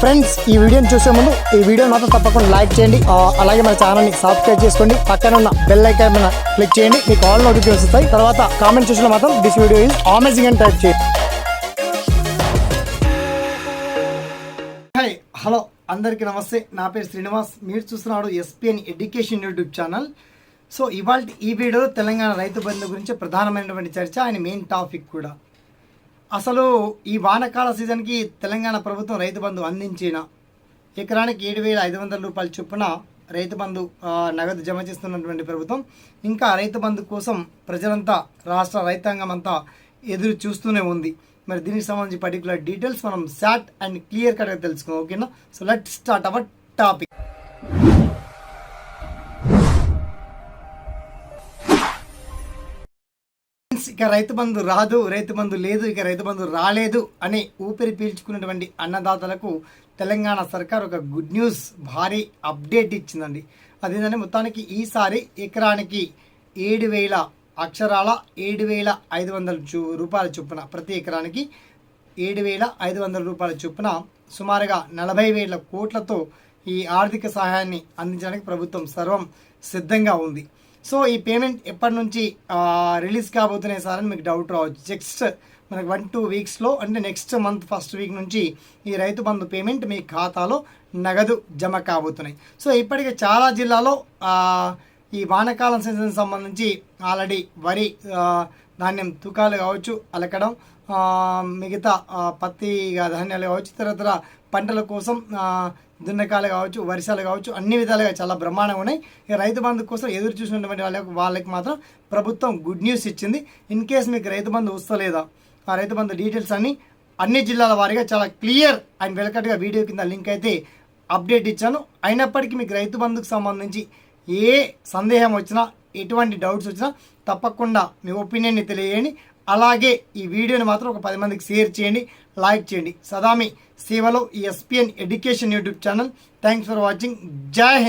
Friends ఈ వీడియోని చూసే ముందు ఈ వీడియో మాత్రం తప్పకుండా లైక్ చేయండి. అలాగే మన ఛానల్ని సబ్స్క్రైబ్ చేసుకోండి. పక్కన ఉన్న బెల్ ఐకాన్ మీద క్లిక్ చేయండి. మీకు ఆల్ నోటిఫికేషన్ వస్తాయి. తర్వాత కామెంట్ చూసిన మాత్రం దిస్ వీడియో ఈజ్ అమేజింగ్ అని టైప్ చేయండి. హాయ్ హలో అందరికీ నమస్తే. నా పేరు శ్రీనివాస్. మీరు చూస్తున్నాడు SPN education YouTube channel so ఇవాళ ఈ వీడియో తెలంగాణ రైతు బంధు గురించి ప్రధానమైనటువంటి చర్చ ఆయన మెయిన్ టాపిక్ కూడా. అసలు ఈ వానకాల సీజన్కి తెలంగాణ ప్రభుత్వం రైతు బంధు అందించిన ఎకరానికి ఏడు వేల ఐదు వందల రూపాయలు చొప్పున రైతు బంధు నగదు జమ చేస్తున్నటువంటి ప్రభుత్వం. ఇంకా రైతు బంధు కోసం ప్రజలంతా రాష్ట్ర రైతాంగం అంతా ఎదురు చూస్తూనే ఉంది. మరి దీనికి సంబంధించి పర్టికులర్ డీటెయిల్స్ మనం షార్ట్ అండ్ క్లియర్ కట్గా తెలుసుకుందాం ఓకేనా? So let start our topic friends, ఇక రైతు బంధు రాదు రైతు బంధు లేదు ఇక రైతు బంధు రాలేదు అని ఊపిరి పీల్చుకున్నటువంటి అన్నదాతలకు తెలంగాణ సర్కార్ ఒక గుడ్ న్యూస్ భారీ అప్డేట్ ఇచ్చిందండి. అదేంటంటే మొత్తానికి ఈసారి ఎకరానికి ఏడు వేల అక్షరాల ఏడు వేల ఐదు వందల చూ రూపాయల చొప్పున ప్రతి ఎకరానికి ఏడు వేల ఐదు వందల రూపాయల చొప్పున సుమారుగా నలభై వేల కోట్లతో ఈ ఆర్థిక సహాయాన్ని అందించడానికి ప్రభుత్వం సర్వం సిద్ధంగా ఉంది. సో ఈ పేమెంట్ ఎప్పటి నుంచి రిలీజ్ కాబోతున్నాయి సార్ అని మీకు డౌట్ రావచ్చు. నెక్స్ట్ మనకి వన్ టూ వీక్స్లో అంటే నెక్స్ట్ మంత్ ఫస్ట్ వీక్ నుంచి ఈ రైతు బంధు పేమెంట్ మీ ఖాతాలో నగదు జమ కాబోతున్నాయి. సో ఇప్పటికే చాలా జిల్లాలో ఈ వానకాలం సీజన్ సంబంధించి ఆల్రెడీ వరి ధాన్యం తూకాలు కావచ్చు అలకడం మిగతా పత్తి ధాన్యాలు కావచ్చు ఇతరతర పంటల కోసం దున్నకాలు కావచ్చు వర్షాలు కావచ్చు అన్ని విధాలుగా చాలా బ్రహ్మాండంగా ఉన్నాయి. ఇక రైతు బంధు కోసం ఎదురు చూసినటువంటి వాళ్ళకి వాళ్ళకి మాత్రం ప్రభుత్వం గుడ్ న్యూస్ ఇచ్చింది. ఇన్ కేస్ మీకు రైతు బంధు వస్తలేదా ఆ రైతు బంధు డీటెయిల్స్ అన్ని అన్ని జిల్లాల వారీగా చాలా క్లియర్ అండ్ వెలకట్గా వీడియో కింద లింక్ అయితే అప్డేట్ ఇచ్చాను. అయినప్పటికీ మీకు రైతు బంధుకు సంబంధించి ఏ సందేహం వచ్చినా ఎటువంటి డౌట్స్ వచ్చినా తప్పకుండా మీ ఒపీనియన్ని తెలియజేయండి. అలాగే ఈ వీడియోని మాత్రం ఒక పది మందికి షేర్ చేయండి లైక్ చేయండి. సదామి సేవలో ఈ SPN education YouTube channel thanks for watching Jai Hind.